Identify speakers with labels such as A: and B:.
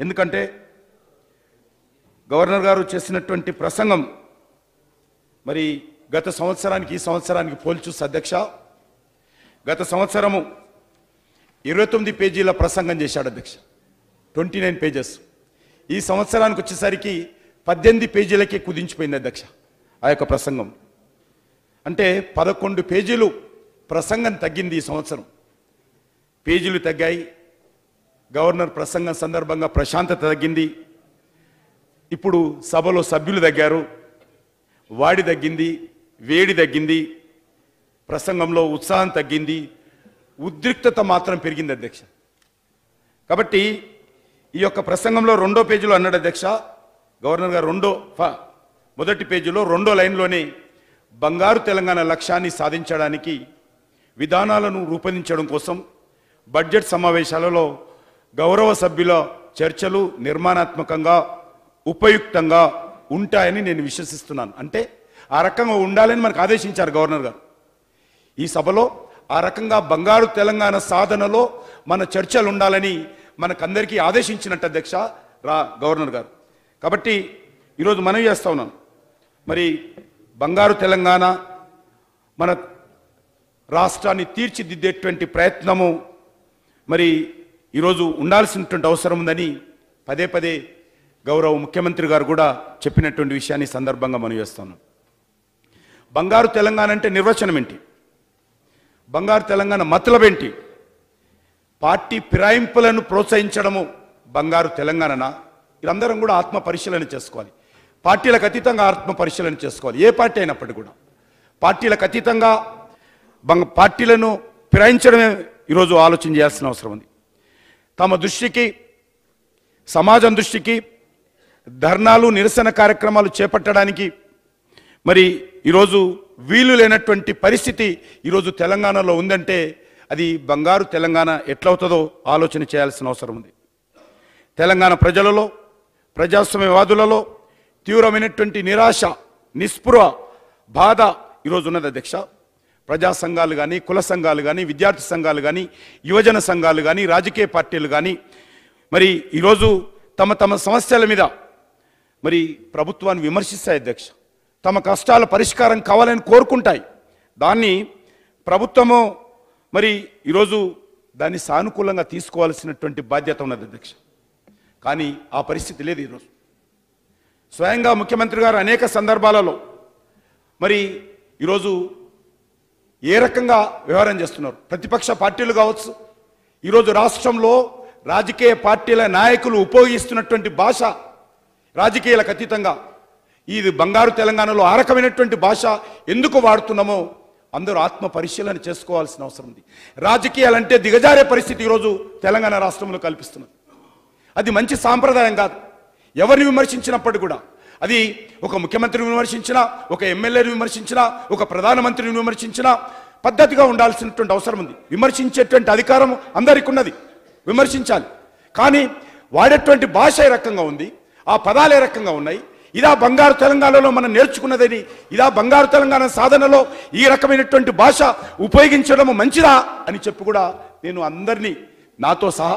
A: ఎందుకంటే గవర్నర్ గారు చేసినటువంటి ప్రసంగం మరి గత సంవత్సరానికి ఈ సంవత్సరానికి పోల్చూసి అధ్యక్ష గత సంవత్సరము ఇరవై తొమ్మిది పేజీల ప్రసంగం చేశాడు అధ్యక్ష. Twenty nine pages. ఈ సంవత్సరానికి వచ్చేసరికి పద్దెనిమిది పేజీలకే కుదించిపోయింది అధ్యక్ష ఆ యొక్క ప్రసంగం. అంటే పదకొండు పేజీలు ప్రసంగం తగ్గింది ఈ సంవత్సరం. పేజీలు తగ్గాయి గవర్నర్ ప్రసంగం సందర్భంగా ప్రశాంతత తగ్గింది. ఇప్పుడు సభలో సభ్యులు తగ్గారు వాడి తగ్గింది వేడి తగ్గింది ప్రసంగంలో ఉత్సాహం తగ్గింది ఉద్రిక్తత మాత్రం పెరిగింది అధ్యక్ష. కాబట్టి ఈ యొక్క ప్రసంగంలో రెండో పేజీలో అన్నాడు అధ్యక్ష గవర్నర్ గారు రెండో ఫ- మొదటి పేజీలో రెండో లైన్లోనే బంగారు తెలంగాణ లక్ష్యాన్ని సాధించడానికి విధానాలను రూపొందించడం కోసం బడ్జెట్ సమావేశాలలో గౌరవ సభ్యుల చర్చలు నిర్మాణాత్మకంగా ఉపయుక్తంగా ఉంటాయని నేను విశ్వసిస్తున్నాను. అంటే ఆ రకంగా ఉండాలని మనకు ఆదేశించారు గవర్నర్ గారు. ఈ సభలో ఆ రకంగా బంగారు తెలంగాణ సాధనలో మన చర్చలు ఉండాలని మనకందరికీ ఆదేశించినట్టు అధ్యక్ష రా గవర్నర్ గారు. కాబట్టి ఈరోజు మనం చేస్తా ఉన్నాం మరి బంగారు తెలంగాణ మన రాష్ట్రాన్ని తీర్చిదిద్దేటువంటి ప్రయత్నము మరి ఈరోజు ఉండాల్సినటువంటి అవసరం ఉందని పదే పదే గౌరవ ముఖ్యమంత్రి గారు కూడా చెప్పినటువంటి విషయాన్ని సందర్భంగా మనం చేస్తున్నాం బంగారు తెలంగాణ అంటే నిర్వచనం ఏంటి? బంగారు తెలంగాణ మతలబేంటి పార్టీ ఫిరాయింపులను ప్రోత్సహించడము బంగారు తెలంగాణనా? వీరందరం కూడా ఆత్మ పరిశీలన చేసుకోవాలి. పార్టీలకు అతీతంగా ఆత్మ పరిశీలన చేసుకోవాలి. ఏ పార్టీ అయినప్పటికీ కూడా. పార్టీలకు అతీతంగా బంగ పార్టీలను ఫిరాయించడమే ఈరోజు ఆలోచన చేయాల్సిన అవసరం ఉంది. తమ దృష్టికి సమాజం దృష్టికి ధర్నాలు నిరసన కార్యక్రమాలు చేపట్టడానికి మరి ఈరోజు వీలు లేనటువంటి పరిస్థితి ఈరోజు తెలంగాణలో ఉందంటే అది బంగారు తెలంగాణ ఎట్లవుతుందో ఆలోచన చేయాల్సిన అవసరం ఉంది. తెలంగాణ ప్రజలలో ప్రజాస్వామ్యవాదులలో తీవ్రమైనటువంటి నిరాశ నిస్పృహ బాధ ఈరోజు ఉన్నది అధ్యక్ష. ప్రజా సంఘాలు కానీ కుల సంఘాలు కానీ విద్యార్థి సంఘాలు కానీ యువజన సంఘాలు కానీ రాజకీయ పార్టీలు కానీ మరి ఈరోజు తమ తమ సమస్యల మీద మరి ప్రభుత్వాన్ని విమర్శిస్తాయి అధ్యక్ష. తమ కష్టాల పరిష్కారం కావాలని కోరుకుంటాయి. దాన్ని ప్రభుత్వము మరి ఈరోజు దాన్ని సానుకూలంగా తీసుకోవాల్సినటువంటి బాధ్యత ఉన్నది అధ్యక్ష. కానీ ఆ పరిస్థితి లేదు ఈరోజు. స్వయంగా ముఖ్యమంత్రి గారు అనేక సందర్భాలలో మరి ఈరోజు ఏ రకంగా వ్యవహారం చేస్తున్నారు? ప్రతిపక్ష పార్టీలు కావచ్చు ఈరోజు రాష్ట్రంలో రాజకీయ పార్టీల నాయకులు ఉపయోగిస్తున్నటువంటి భాష రాజకీయాలకు అతీతంగా ఇది బంగారు తెలంగాణలో ఆ రకమైనటువంటి భాష ఎందుకు వాడుతున్నామో అందరూ ఆత్మ పరిశీలన చేసుకోవాల్సిన అవసరం ఉంది. రాజకీయాలంటే దిగజారే పరిస్థితి ఈరోజు తెలంగాణ రాష్ట్రంలో కల్పిస్తున్నది. అది మంచి సాంప్రదాయం కాదు. ఎవరిని విమర్శించినప్పటికీ కూడా అది ఒక ముఖ్యమంత్రిని విమర్శించినా ఒక ఎమ్మెల్యేని విమర్శించినా ఒక ప్రధానమంత్రిని విమర్శించినా పద్ధతిగా ఉండాల్సినటువంటి అవసరం ఉంది. విమర్శించేటువంటి అధికారం అందరికీ ఉన్నది విమర్శించాలి. కానీ వాడేటువంటి భాష ఏ రకంగా ఉంది? ఆ పదాలు ఏ రకంగా ఉన్నాయి? ఇదా బంగారు తెలంగాణలో మనం నేర్చుకున్నదని ఇదా బంగారు తెలంగాణ సాధనలో ఈ రకమైనటువంటి భాష ఉపయోగించడం మంచిదా అని చెప్పి కూడా నేను అందరినీ నాతో సహా